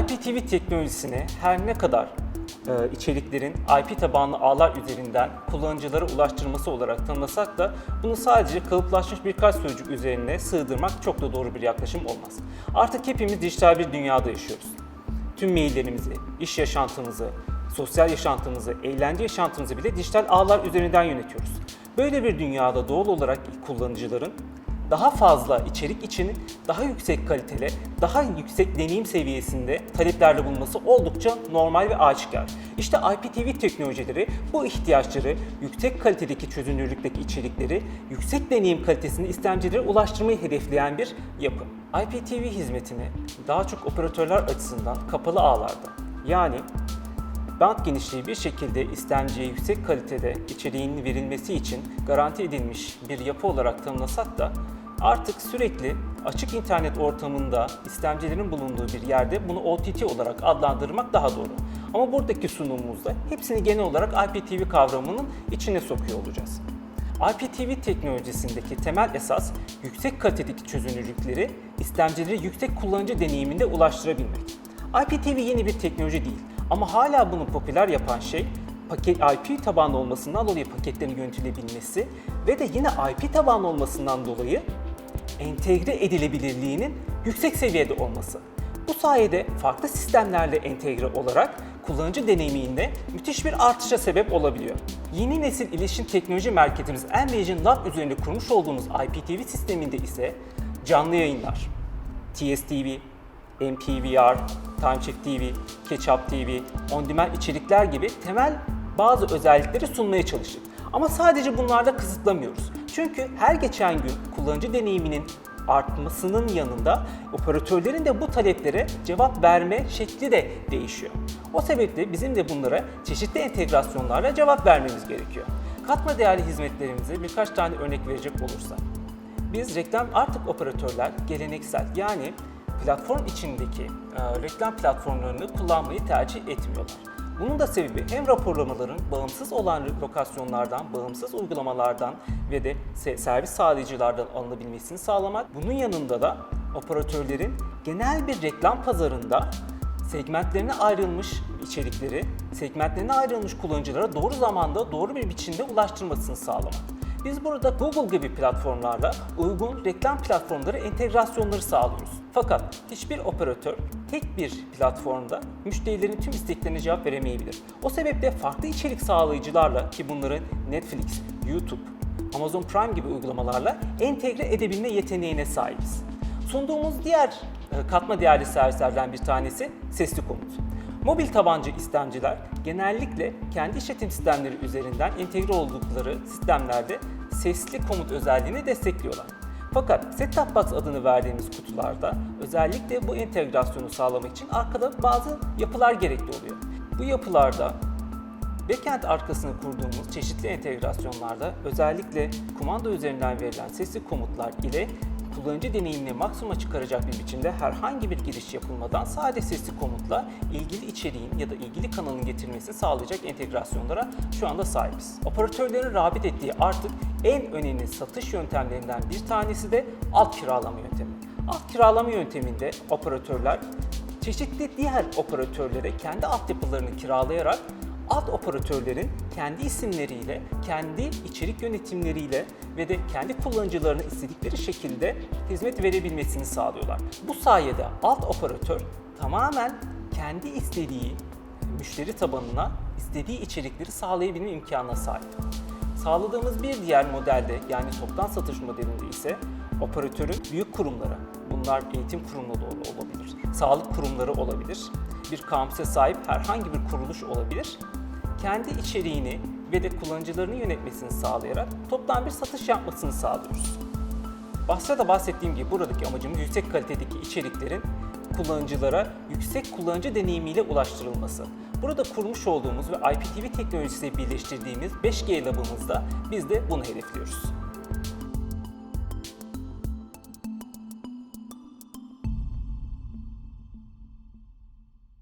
IPTV teknolojisini her ne kadar e, içeriklerin IP tabanlı ağlar üzerinden kullanıcılara ulaştırması olarak tanımlasak da bunu sadece kalıplaşmış birkaç sözcük üzerine sığdırmak çok da doğru bir yaklaşım olmaz. Artık hepimiz dijital bir dünyada yaşıyoruz. Tüm maillerimizi, iş yaşantımızı, sosyal yaşantımızı, eğlence yaşantımızı bile dijital ağlar üzerinden yönetiyoruz. Böyle bir dünyada doğal olarak kullanıcıların daha fazla içerik için daha yüksek kaliteli, daha yüksek deneyim seviyesinde taleplerle bulunması oldukça normal ve aşikar. İşte IPTV teknolojileri bu ihtiyaçları, yüksek kalitedeki çözünürlükteki içerikleri, yüksek deneyim kalitesinde istemcilere ulaştırmayı hedefleyen bir yapı. IPTV hizmetini daha çok operatörler açısından kapalı ağlarda yani Band genişliği bir şekilde istemciye yüksek kalitede içeriğinin verilmesi için garanti edilmiş bir yapı olarak tanımlasak da artık sürekli açık internet ortamında istemcilerin bulunduğu bir yerde bunu OTT olarak adlandırmak daha doğru. Ama buradaki sunumumuzda hepsini genel olarak IPTV kavramının içine sokuyor olacağız. IPTV teknolojisindeki temel esas yüksek kalitedeki çözünürlükleri istemcilere yüksek kullanıcı deneyiminde ulaştırabilmek. IPTV yeni bir teknoloji değil ama hala bunu popüler yapan şey paket IP tabanlı olmasından dolayı paketlerin yönetilebilmesi ve de yine IP tabanlı olmasından dolayı entegre edilebilirliğinin yüksek seviyede olması. Bu sayede farklı sistemlerle entegre olarak kullanıcı deneyiminde müthiş bir artışa sebep olabiliyor. Yeni nesil iletişim teknoloji merkezimiz Envision Lab üzerinde kurmuş olduğumuz IPTV sisteminde ise canlı yayınlar, TSTV, MPVR, TimeCheck TV, Catch-up TV, On Demand içerikler gibi temel bazı özellikleri sunmaya çalıştık. Ama sadece bunlarla kısıtlamıyoruz. Çünkü her geçen gün kullanıcı deneyiminin artmasının yanında operatörlerin de bu taleplere cevap verme şekli de değişiyor. O sebeple bizim de bunlara çeşitli entegrasyonlarla cevap vermemiz gerekiyor. Katma değerli hizmetlerimize birkaç tane örnek verecek olursak. Biz reklam artık operatörler geleneksel yani platform içindeki e, reklam platformlarını kullanmayı tercih etmiyorlar. Bunun da sebebi hem raporlamaların bağımsız olan lokasyonlardan, bağımsız uygulamalardan ve de se- servis sağlayıcılardan alınabilmesini sağlamak. Bunun yanında da operatörlerin genel bir reklam pazarında segmentlerine ayrılmış içerikleri, segmentlerine ayrılmış kullanıcılara doğru zamanda, doğru bir biçimde ulaştırmasını sağlamak. Biz burada Google gibi platformlarla uygun reklam platformları entegrasyonları sağlıyoruz. Fakat hiçbir operatör tek bir platformda müşterilerin tüm isteklerine cevap veremeyebilir. O sebeple farklı içerik sağlayıcılarla ki bunların Netflix, YouTube, Amazon Prime gibi uygulamalarla entegre edebilme yeteneğine sahibiz. Sunduğumuz diğer e, katma değerli servislerden bir tanesi sesli komut. Mobil tabanca istemciler genellikle kendi işletim sistemleri üzerinden entegre oldukları sistemlerde sesli komut özelliğini destekliyorlar. Fakat set-top box adını verdiğimiz kutularda özellikle bu entegrasyonu sağlamak için arkada bazı yapılar gerekli oluyor. Bu yapılarda Backend arkasını kurduğumuz çeşitli entegrasyonlarda özellikle kumanda üzerinden verilen sesli komutlar ile kullanıcı deneyimini maksimuma çıkaracak bir biçimde herhangi bir giriş yapılmadan sadece sesli komutla ilgili içeriğin ya da ilgili kanalın getirilmesini sağlayacak entegrasyonlara şu anda sahibiz. Operatörlerin rağbet ettiği artık en önemli satış yöntemlerinden bir tanesi de alt kiralama yöntemi. Alt kiralama yönteminde operatörler çeşitli diğer operatörlere kendi altyapılarını kiralayarak alt operatörlerin kendi isimleriyle, kendi içerik yönetimleriyle ve de kendi kullanıcılarına istedikleri şekilde hizmet verebilmesini sağlıyorlar. Bu sayede alt operatör tamamen kendi istediği müşteri tabanına istediği içerikleri sağlayabilme imkanına sahip. Sağladığımız bir diğer modelde yani toptan satış modelinde ise operatörün büyük kurumlara, bunlar eğitim kurumları olabilir, sağlık kurumları olabilir, bir kampüse sahip herhangi bir kuruluş olabilir, kendi içeriğini ve de kullanıcılarını yönetmesini sağlayarak toptan bir satış yapmasını sağlıyoruz. Başta da bahsettiğim gibi buradaki amacımız yüksek kalitedeki içeriklerin kullanıcılara yüksek kullanıcı deneyimiyle ulaştırılması. Burada kurmuş olduğumuz ve IPTV teknolojisiyle birleştirdiğimiz 5G labımızda biz de bunu hedefliyoruz.